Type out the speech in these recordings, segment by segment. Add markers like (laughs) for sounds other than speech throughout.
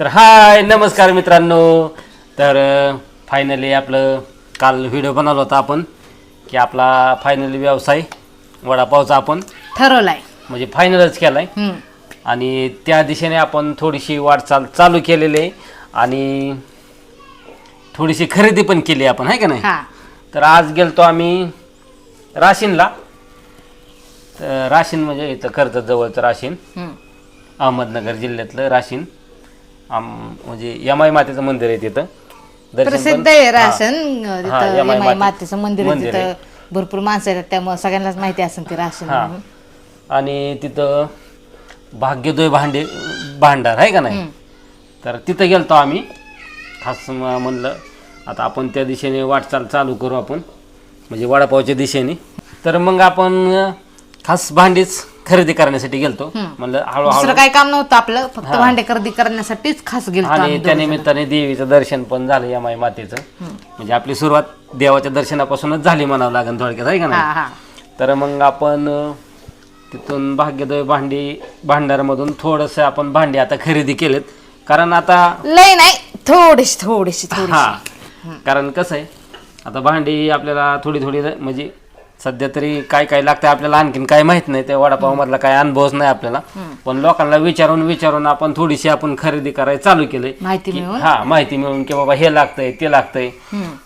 तर हाय नमस्कार मित्रांनो. तर फायनली आपलं काल व्हिडिओ बनवला होता आपण की आपला फायनली व्यवसाय वडापावचा आपण ठरवलाय. म्हणजे फायनलच केला आहे हम्म. आणि त्या दिशेने आपण थोडीशी वाटचाल चालू केलेली आहे. आणि थोडीशी खरेदी पण केली आपण आहे का नाही? हा. तर आज गेलतो आम्ही राशीनला. तर राशीन म्हणजे इथं कर्जत जवळचं राशीन. हम्म. अहमदनगर जिल्ह्यातलं राशीन. आम म्हणजे यमाई मातेचं मंदिर आहे तिथं. दर्शन प्रसिद्ध पण- आहे. राशन हा, तिथं यमाई यमाई माते- मातेचं मंदिर आहे मंदिर तिथं. भरपूर माणसं येतात त्यामुळे सगळ्यांनाच माहिती असेल ते राशन हा. म्हणून. आणि तिथं भाग्योदय भांडे भांडार आहे का नाही. तर तिथं गेलतो आम्ही. खास म- म्हणलं आता आपण त्या दिशेने वाटचाल चालू करू आपण. म्हणजे वडापावच्या दिशेने. तर मग आपण अं, खास भांडीच खरेदी करण्यासाठी गेलतो. म्हणलं हळूहळू दुसरं काही काम नव्हतं आपलं फक्त भांडे खरेदी करण्यासाठीच खास गेलो आणि त्या निमित्ताने देवीचं दर्शन पण झालं या माई मातेचं म्हणजे आपली सुरुवात देवाच्या दर्शनापासूनच झाली म्हणावं लागेल थोडक्यात आहे का हा नाही तर मग आपण अं, तिथून भाग्योदय भांडी भांडारमधून थोडंसं आपण भांडी आता खरेदी केलेत. कारण आता लय नाही थोडीशी थोडीशी थोडी हा. कारण कसं आहे आता भांडी आपल्याला थोडी थोडी म्हणजे सध्या तरी काय काय लागतं आपल्याला आणखीन काय माहीत नाही. त्या वडापाव मधला काय अनुभवच नाही आपल्याला. पण लोकांना विचारून विचारून आपण थोडीशी आपण खरेदी करायला चालू केलंय. माहिती हा माहिती मिळून की बाबा हे लागतंय ते लागतंय.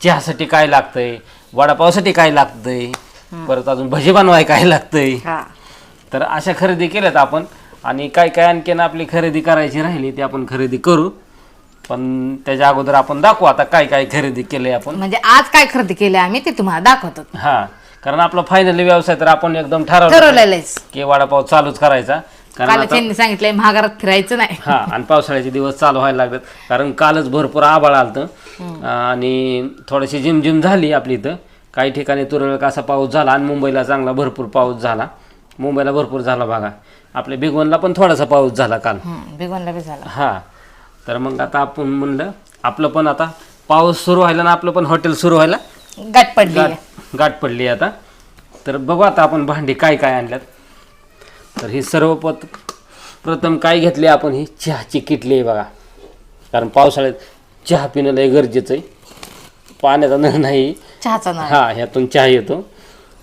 चहासाठी काय लागतंय? वडापावसाठी काय लागतंय? परत अजून भजी बनवाय काय लागतंय? हा. तर अशा खरेदी केल्यात आपण. आणि काय काय आणखीन आपली खरेदी करायची राहिली ती आपण खरेदी करू. पण त्याच्या अगोदर आपण दाखवू आता काय काय खरेदी केलंय आपण. म्हणजे आज काय खरेदी केली आम्ही ते तुम्हाला दाखवतो. हा. कारण आपला फायनली व्यवसाय तर आपण एकदम ठरवलं ठरवलेलंच की वडापाव चालूच करायचा. कारण काल आता त्यांनी सांगितलंय महागारात फिरायचं नाही. हा आणि पावसाळ्याचे दिवस चालू व्हायला लागतात कारण कालच भरपूर आबाळ आलतं. आणि थोडीशी झिमझिम झाली आपली इथं. काही ठिकाणी तुरळक असा पाऊस झाला आणि मुंबईला चांगला भरपूर पाऊस झाला. मुंबईला भरपूर झाला बघा. आपल्या बिगवनला पण थोडासा पाऊस झाला काल. हम्म, बिगोनला बी झाला. हा. तर मग आता आपण म्हणलं आपलं पण आता पाऊस सुरू व्हायला ना आपलं पण हॉटेल सुरू व्हायला गाठ पडली गाठ गाठ पडली आता. तर बघू आता आपण भांडी काय काय आणल्यात. तर ही सर्व पत प्रथम काय घेतली आपण? ही चहाची किटली आहे बघा. कारण पावसाळ्यात चहा पिणं लय गरजेचं आहे. पाण्याचा नळ नाही. चहाचा ना हा ह्यातून चहा येतो.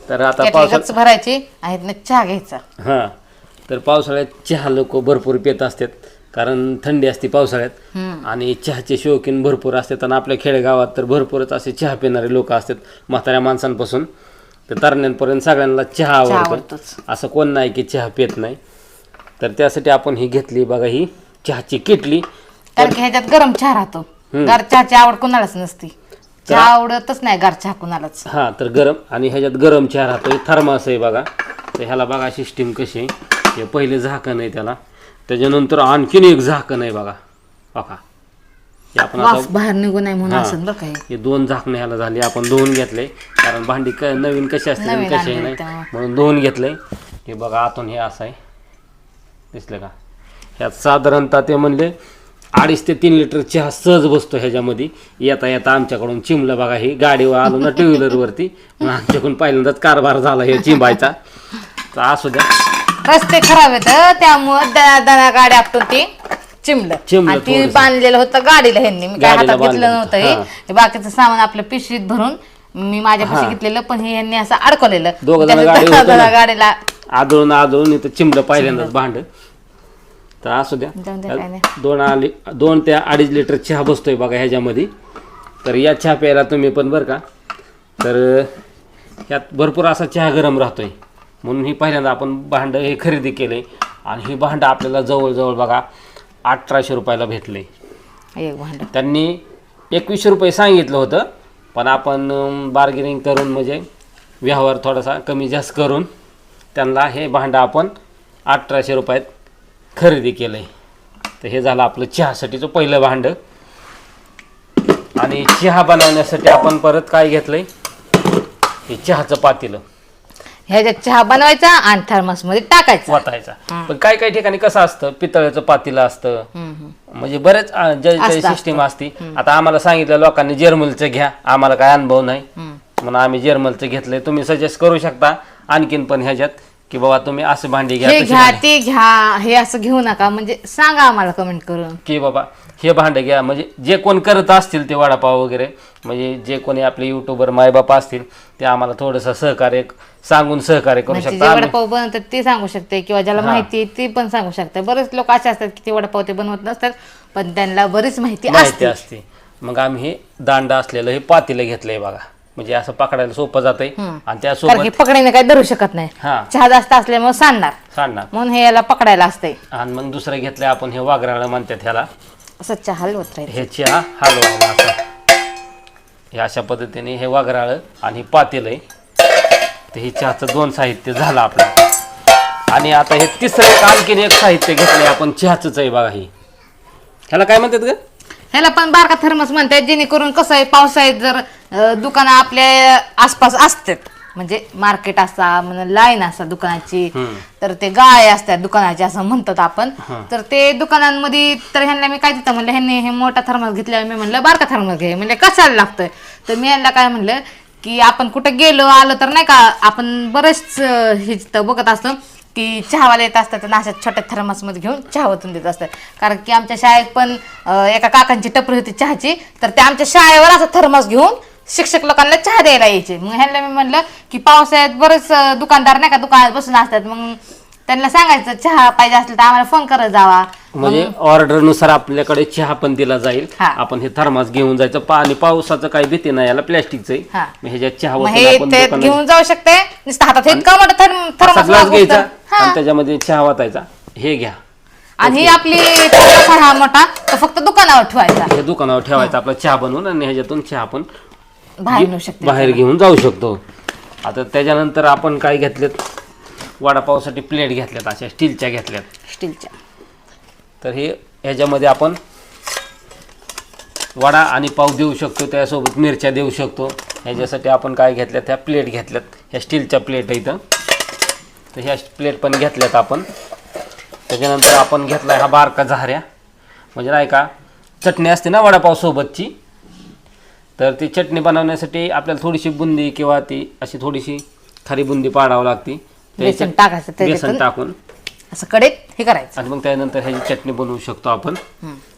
तर आता पावसाळ्यात गच्च भरायची आणि इथनं चहा घ्यायचा. हां. तर पावसाळ्यात चहा लोक भरपूर पित असतात. कारण थंडी असते पावसाळ्यात. आणि चहाचे शौकीन भरपूर असतात आणि आपल्या खेडेगावात तर भरपूरच असे चहा पिणारे लोक असतात म्हाताऱ्या माणसांपासून. तर तरण्यांपर्यंत सगळ्यांना चहा आवडतो. असं कोण नाही की चहा पित नाही. तर त्यासाठी आपण ही घेतली बघा ही चहाची किटली. कारण की ह्याच्यात गरम चहा राहतो. गार चहाची आवड कुणालाच नसती. चहा आवडतच नाही गार चहा कुणालाच. हां तर गरम आणि ह्याच्यात गरम चहा राहतो हे थर्मास आहे बघा. तर ह्याला बघा सिस्टीम कशी आहे. हे पहिले झाकण आहे त्याला. त्याच्यानंतर आणखीन एक झाकण आहे बघा. बघा. हे आपण आता वाफ बाहेर निघू नये म्हणून. असं बरं काही हे? दोन झाकणं ह्याला झाली. आपण धुवून घेतले. कारण भांडी क नवीन कशी असते नवीन कशी आणली नाही. म्हणून धुवून घेतलंय हे बघा आतून हे असं आहे. दिसलं का? ह्यात साधारणतः ते म्हणले अडीच ते तीन लिटर चहा सहज बसतो ह्याच्यामध्ये. येता येता आमच्याकडून चिमलं बघा ही गाडीवर आलो ना टू व्हीलरवरती मग आमच्याकडून पहिल्यांदाच कारभार झाला हे चिंबायचा. तर असू द्या. रस्ते खराब आहेत त्यामुळं दना दना गाडी आपटून ते चिमलं. चिमलं आणि ती थोडंसं. बांधलेलं होतं गाडीला ह्यांनी. मी काय गाडीला हातात घेतलं बांधलेलं. नव्हतं हे. हा. हे बाकीचं सामान आपलं पिशवीत भरून मी माझ्या पिशवीत घेतलेलं पण हे यांनी असं अडकवलेलं. दोघं जण त्याचं गाडी दना होतं ना. दना गाडीला. आदळून आदळून इथं चिमलं पहिल्यांदाच भांड. तर असू द्या. जाऊन दे काय नाही. दोन आली दोन ते अडीच लिटर चहा बसतोय बघा ह्याच्यामध्ये. तर या चहा प्यायला तुम्ही पण बरं का. तर ह्यात भरपूर असा चहा गरम राहतोय. म्हणून ही पहिल्यांदा आपण भांडं हे खरेदी केलंय आणि ही भांडं आपल्याला जवळजवळ बघा अठराशे रुपयाला भेटले. एक भांड. त्यांनी एकवीसशे रुपये सांगितलं होतं पण आपण बार्गेनिंग करून म्हणजे व्यवहार थोडासा कमी जास्त करून त्यांना हे भांडं आपण अठराशे रुपयात खरेदी केलं आहे तर हे झालं आपलं चहासाठीचं पहिलं भांडं. आणि चहा बनवण्यासाठी आपण परत काय घेतलंय? हे चहाचं पातेलं. ह्याच्यात चहा बनवायचा आणि थर्मसमध्ये टाकायचा वाटायचा पण काय काय ठिकाणी कसं असतं पितळेचं पातेलं असतं. म्हणजे बरेच सिस्टीम असते आता आम्हाला सांगितलं लोकांनी जर्मलचं घ्या. आम्हाला काय अनुभव नाही. म्हणून आम्ही जर्मलचं घेतलंय. तुम्ही सजेस्ट करू शकता. आणखीन पण ह्याच्यात. की बाबा तुम्ही असं भांडी घ्या हे तशी घ्या भांडी- ते घ्या हे असं घेऊ नका म्हणजे सांगा आम्हाला कमेंट करून. की बाबा हे भांडं घ्या म्हणजे जे कोण करत असतील ते वडापाव वगैरे म्हणजे जे कोणी आपले युट्यूबर मायबाप असतील ते आम्हाला थोडंसं सहकार्य सांगून सहकार्य करू म्हणजे जे शकता. आम्ही- वडापाव बनवतात ते सांगू शकते किंवा ज्याला माहिती आहे ते पण सांगू शकते. बरेच लोक असे असतात की ते वडापाव ते बनवत नसतात पण त्यांना बरीच माहिती माहिती असते. असते. मग आम्ही हे दांडा असलेलं हे पातेलं घेतलंय बघा. म्हणजे असं पकडायला सोपं जातंय. आणि कारण हे त्यासोबत पकडायला काही धरू शकत नाही. हा. चहा जास्त असल्यामुळे सांडणार. सांडणार. म्हणून हे याला पकडायला असते आणि मग दुसरं घेतलंय आपण हे वागराळं म्हणतात ह्याला. असं चहा हलवत राहील हे चहा हलवायला असं हे अशा पद्धतीने हे वागराळं आणि हे पातेलं आहे. तर हे चहाचं दोन साहित्य झालं आपलं. आणि आता हे तिसरं एक आणखीन एक साहित्य घेतलंय आपण. चहाचंच आहे बघा हे. ह्याला काय म्हणतात ग? ह्याला पण बारका थर्मस म्हणतात जेणेकरून कसं आहे पावसाळ्यात जर अं, दुकानं आपल्या आसपास असतात. म्हणजे मार्केट असा म्हणजे लाईन असा दुकानाची. तर ते गाय असतात दुकानाचे असं म्हणतात आपण. तर ते दुकानांमध्ये तर ह्यांना मी काय देतं म्हणलं ह्यांनी हे मोठा थर्मस घेतल्यावर मी म्हणलं बारका थर्मस घे. म्हणजे कशाला लागतोय? तर मी यांना काय म्हणलं की आपण कुठं गेलो आलो तर नाही का आपण बरेच हे जिथं बघत असतो की चहावाले येत असतात आणि अशा छोट्या थर्मसमध्ये घेऊन चहा ओतून देत असतात. कारण की आमच्या शाळेत पण अं, एका काकांची टपरी होती चहाची तर ते आमच्या शाळेवर असं थर्मस घेऊन शिक्षक लोकांना चहा द्यायला यायचे. मग ह्यांना मी म्हणलं की पावसाळ्यात बरेच अं, दुकानदार नाही का दुकानात बसून असतात. मग त्यांना सांगायचं चहा पाहिजे असलं तर आम्हाला फोन करत जावा. म्हणजे ऑर्डरनुसार आपल्याकडे चहा पण दिला जाईल. हा. आपण हे थर्मास घेऊन जायचं. पाणी पावसाचं काही भीती नाही याला प्लॅस्टिकचं आहे. हा. मग ह्याच्यात चहा मग ओतून हे आपण ते दुकानात- घेऊन जाऊ शकते. नुसतं हातात इतका मोठा असा थर्मस ग्लास घ्यायचा आणि त्याच्यामध्ये चहा वाटायचा हे घ्या. आणि ही आपली थर्मस हा मोठा तो फक्त दुकानावर ठेवायचा. हे दुकानावर ठेवायचं. आपला चहा बनवून आणि ह्याच्यातून चहा आपण बाहेर नेऊ शकते बाहेर घेऊन जाऊ शकतो. आता त्याच्यानंतर आपण काय घेतलेत? वडापावसाठी प्लेट घेतल्यात अशा स्टीलच्या घेतल्यात स्टीलच्या. तर हे ह्याच्यामध्ये आपण वडा आणि पाव देऊ शकतो त्यासोबत मिरच्या देऊ शकतो. ह्याच्यासाठी आपण काय घेतल्यात ह्या प्लेट घेतल्यात ह्या स्टीलच्या प्लेट आहे इथं. तर ह्या प्लेट पण घेतल्यात आपण. त्याच्यानंतर आपण घेतला हा बारका झाऱ्या. म्हणजे नाही का? चटणी असते ना वडापाव सोबतची तर ती चटणी बनवण्यासाठी आपल्याला थोडीशी बुंदी किंवा ती अशी थोडीशी खारी बुंदी पाडावं लागते. बेसन टाकायचं बेसन त्याच्यातून टाकून. असं कडेत हे करायचं. आणि मग त्यानंतर ह्याची चटणी बनवू शकतो आपण.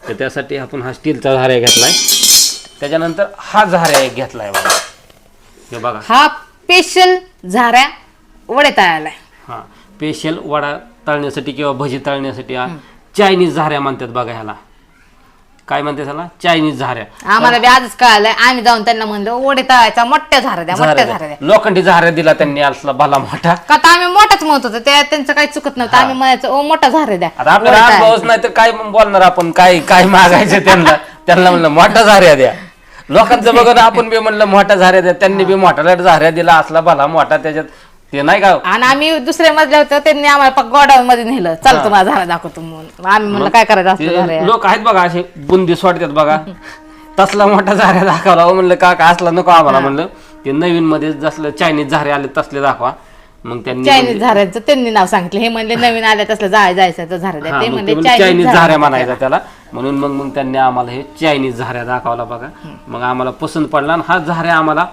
तर त्यासाठी आपण हा स्टीलचा झाऱ्या घेतलाय. त्याच्यानंतर हा झाऱ्या एक घेतलाय बघा. हे बघा. हा स्पेशल झाऱ्या वडे तळायला. हा. स्पेशल वडा तळण्यासाठी किंवा भजी तळण्यासाठी हा चायनीज झाऱ्या म्हणतात बघा ह्याला. काय म्हणतात ह्याला चायनीज झाऱ्या. आम्हाला बी आजच कळालंय. आम्ही जाऊन त्यांना म्हणलो वडे तळायचा मोठ्या झाऱ्या द्या मोठ्या झाऱ्या द्या. लोखंडी झाऱ्या दिला त्यांनी असला भला मोठा. का तर आम्ही मोठाच म्हणत होतो त्या त्यांचं काही चुकत नव्हतं. आम्ही म्हणायचं ओ मोठा झाऱ्या द्या. आता आपल्याला अनुभवच नाही तर काय बोलणार आपण? काय काय मागायचं त्यांना? त्यांना म्हणलं मोठा झाऱ्या द्या. लोकांचं बघून आपण बी म्हणलं मोठा झाऱ्या द्या. त्यांनी बी मोठा झाऱ्या दिला असला भला मोठा त्याच्यात ते नाही का? आणि आम्ही दुसऱ्या मजल्या होतो त्यांनी आम्हाला गोडाऊन मध्ये नेलं. चल तुम्हाला झाडा दाखवतो म्हणून. आम्ही म्हणलं काय करायचं असतं लोक आहेत बघा असे बुंदी सोडतात बघा. तसला मोठा झाऱ्या दाखवला. हो म्हणलं का का असला नको आम्हाला म्हणलं. ते नवीन मध्ये जसलं चायनीज झारे आले तसले दाखवा. मग त्यांनी चायनीज झाऱ्याचं त्यांनी नाव सांगितलं. हे म्हणले नवीन आल्या तसलं जाय जायचं हा, ते मग म्हणले ते म्हणले चायनीज झाऱ्या झाऱ्या म्हणायचा त्याला. म्हणून मग मग त्यांनी आम्हाला हे चायनीज झाऱ्या दाखवला बघा. मग आम्हाला पसंत पडला आणि हा झाऱ्या आम्हाला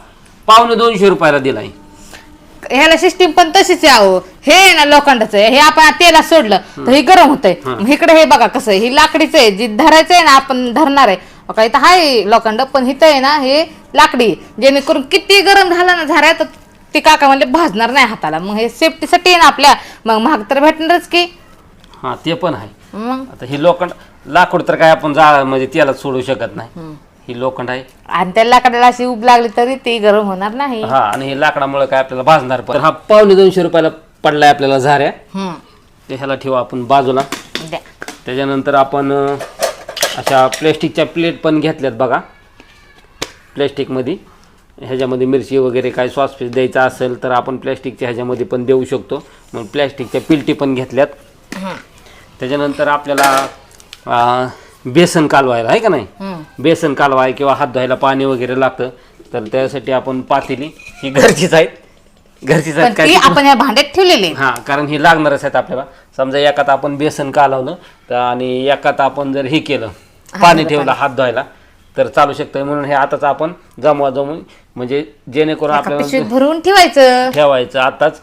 पावणे दोनशे रुपयाला दिलाय. ह्याला सिस्टीम पण तशीच आहे अहो. हे आहे ना लोखंडाचं आहे. हे आपण तेला सोडलं तर हे गरम होतंय. मग इकडे हे बघा कसं आहे. हे लाकडीचं आहे. जे धरायचं आहे ना आपण धरणार आहे. बघा इथं आहे लोखंड पण इथं आहे ना हे लाकडी जेणेकरून किती गरम झालं ना झाऱ्या तर ते काका म्हणले भाजणार नाही हाताला. मग हे सेफ्टीसाठी आहे ना आपल्या. मग महाग तर भेटणारच की. हा ते पण आहे. मग? आता ही लोखंड लाकूड तर काय आपण जा म्हणजे त्याला सोडू शकत नाही. ही लोखंड आहे. आणि त्या लाकडाला अशी उब लागली तरी ते गरम होणार नाही. हा आणि हे लाकडामुळे काय आपल्याला भाजणार पण. हा पावणे दोनशे रुपयाला पडलाय आपल्याला झाऱ्या. हम्म. ते ह्याला ठेवा आपण बाजूला. द्या. त्याच्यानंतर आपण अं, अशा प्लॅस्टिकच्या प्लेट पण घेतल्यात बघा. प्लॅस्टिकमध्ये ह्याच्यामध्ये मिरची वगैरे काय सॉस पीस द्यायचा असेल तर आपण प्लॅस्टिकच्या ह्याच्यामध्ये पण देऊ शकतो. मग प्लॅस्टिकच्या पिलटी पण घेतल्यात. हम्म. त्याच्यानंतर आपल्याला अं, बेसन कालवायला आहे का नाही? हम्म. बेसन कालवाय किंवा हात धुवायला पाणी वगैरे लागतं तर त्यासाठी आपण पातेली ही घरचीच आहेत. पण आहेत आपण या भांड्यात ठेवलेली हा कारण ही लागणारच आहेत आपल्याला. समजा एकात आपण बेसन कालवलं तर आणि एकात आपण जर हे केलं पाणी ठेवलं हात धुवायला तर चालू शकतं म्हणून हे आताच आपण जमवा जमून म्हणजे जेणेकरून एका आपल्याला पिशवीत भरून ठेवायचं. ठेवायचं. आताच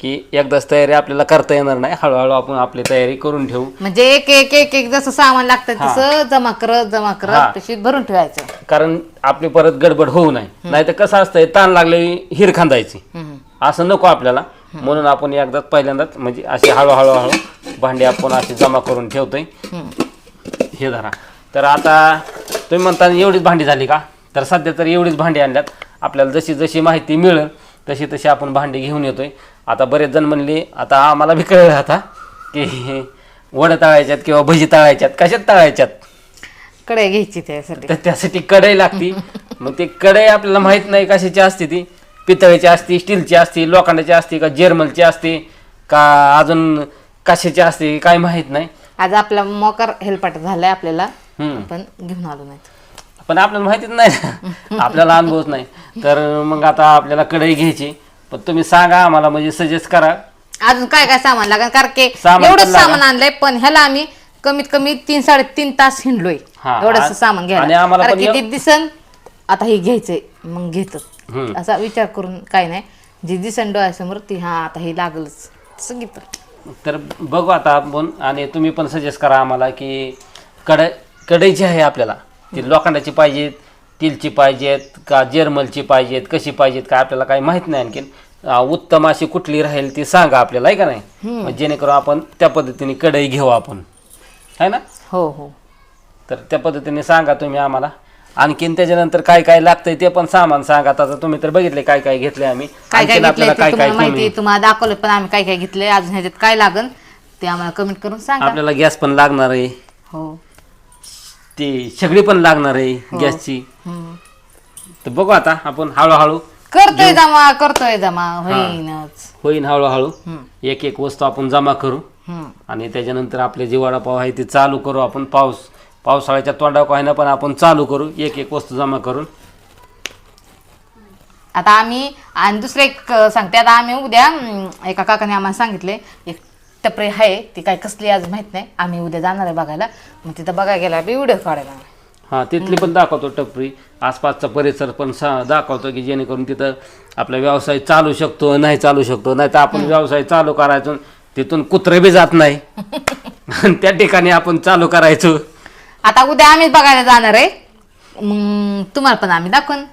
की एकदाच तयारी आपल्याला करता येणार नाही. हळूहळू आपण आपली तयारी करून ठेवू. म्हणजे एक एक एक एक जसं सामान लागतं तसं जमा करत जमा हा. करत पिशवीत भरून ठेवायचं. कारण आपली परत गडबड होऊ नये. नाही तर कसं असतंय ताण लागले हिर खांदायची. हम्म. असं नको आपल्याला. म्हणून आपण एकदाच पहिल्यांदाच म्हणजे असे हळूहळू हळू भांडे आपण असे जमा करून ठेवतोय. हम्म. हे धरा. तर आता तुम्ही म्हणता एवढीच भांडी झाली का? तर सध्या तर एवढीच भांडी आणल्यात. आपल्याला जशी जशी माहिती मिळेल तशी तशी आपण भांडी घेऊन येतोय. आता बरेच जण म्हणले आता आम्हाला बी कळलं आता की वडं तळायच्यात किंवा भजी तळायच्यात कशात तळायच्यात? कढई घ्यायची त्यासाठी. तर त्यासाठी कढई लागती. मग ते कढई आपल्याला माहीत नाही कशाची असते ती. पितळेची असते स्टीलची असते लोखंडाची असते का जर्मलची असते का अजून कशाची असते काय माहीत नाही. आज आपला मोकार हेलपाट झालाय आपल्याला. हम्म. पण घेऊन आलो नाही पण आपल्याला माहितीच नाही ना. आपल्याला अनुभवच नाही. तर मग आता आपल्याला कढई घ्यायची. पण तुम्ही सांगा आम्हाला म्हणजे सजेस्ट करा. अजून काय काय सामान लागेल? कारण की सामान एवढंच पण लागेल. सामान आणलंय पण ह्याला आम्ही कमीत कमी तीन साडेतीन तास हिंडलोय. हा, सामान आणि घ्यायला आम्हाला कारण पण की एव- ते दिसन आता हे घ्यायचंय मग घेतो. हम्म. असा विचार करून काय नाही. जी दिसन डोळ्यासमोर ती हा आता हे लागलच. घेतो. तर बघू आता आपण आणि तुम्ही पण सजेस्ट करा आम्हाला की कढई कढई जी आहे आपल्याला ती लोखंडाची पाहिजेत स्टीलची पाहिजेत का जर्मलची पाहिजेत कशी पाहिजेत का आपल्याला काही माहीत नाही आणखीन. उत्तम अशी कुठली राहील ती सांगा आपल्याला आहे का नाही? जेणेकरून आपण त्या पद्धतीने कढई घेऊ आपण. आहे ना? हो हो. तर त्या पद्धतीने सांगा तुम्ही आम्हाला. आणखीन त्याच्यानंतर काय काय लागतंय ते पण सामान सांगा. आता तुम्ही तर बघितले काय काय घेतले आम्ही. काय काय आणखीन घेतलंय आपल्याला ते काय काय तुम्हाला माहिती आहे, तुम्हाला दाखवलं पण आम्ही काय काय घेतलंय अजून ह्याच्यात काय लागन ते आम्हाला कमेंट करून सांगा. आपल्याला गॅस पण लागणार आहे. हो. ती सगळी पण लागणार आहे गॅसची. हम्म. तर बघू आता आपण हळूहळू करतोय जमा करतोय जमा. होईनच. होईन हळूहळू. एक एक वस्तू आपण जमा करू. आणि त्याच्यानंतर आपले जे वडापाव आहे ते चालू करू आपण. पाऊस पावसाळ्याच्या तोंडावर आहे ना पण आपण चालू करू. एक एक वस्तू जमा करून. आता आम्ही आणि दुसरं एक सांगते. आता आम्ही उद्या अं, एका काकाने आम्हाला सांगितले एक टपरी आहे ती काय कसली आज माहीत नाही. आम्ही उद्या जाणार आहे बघायला. मग तिथं बघायला गेला व्हिडिओ काढायला हां तिथली पण दाखवतो टपरी. आसपासचा परिसर पण सा दाखवतो की जेणेकरून तिथं आपला व्यवसाय चालू शकतो नाही चालू शकतो. नाही तर आपण व्यवसाय चालू करायचो तिथून कुत्रे बी जात नाही. (laughs) आणि त्या ठिकाणी आपण चालू करायचो. आता उद्या आम्हीच बघायला जाणार आहे. मग तुम्हाला पण आम्ही दाखवून.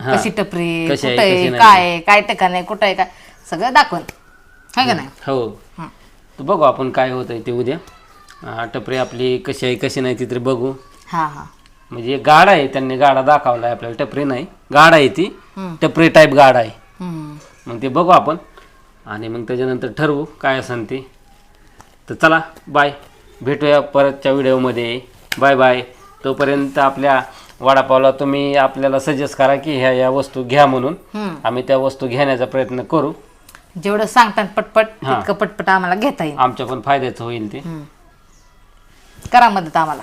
हा. कशी टपरी कशी आहे, कुठं कशी आहे नाही. काय आहे, काय ठिकाण आहे कुठं आहे काय? सगळं दाखवून. है का नाही? हं. तर बघू आपण काय होतंय ते उद्या. टपरी आपली कशी आहे कशी नाही ती तरी बघू. हा हा. म्हणजे गाडा आहे त्यांनी गाडा दाखवला आहे आपल्याला. टपरी नाही गाडा आहे ती. टपरी टाईप गाडा आहे. मग ते बघू आपण. आणि मग त्याच्यानंतर ठरवू काय असेल ते. तर चला बाय भेटूया परतच्या व्हिडिओमध्ये. बाय बाय तोपर्यंत आपल्या वडापावला तुम्ही आपल्याला सजेस्ट करा की ह्या या वस्तू घ्या म्हणून. आम्ही त्या वस्तू घेण्याचा प्रयत्न करू. जेवढं सांगतात पटपट हा. तितकं पटपट आम्हाला घेता येईल. आमच्या पण फायद्याचं होईल ते. करा मदत आम्हाला.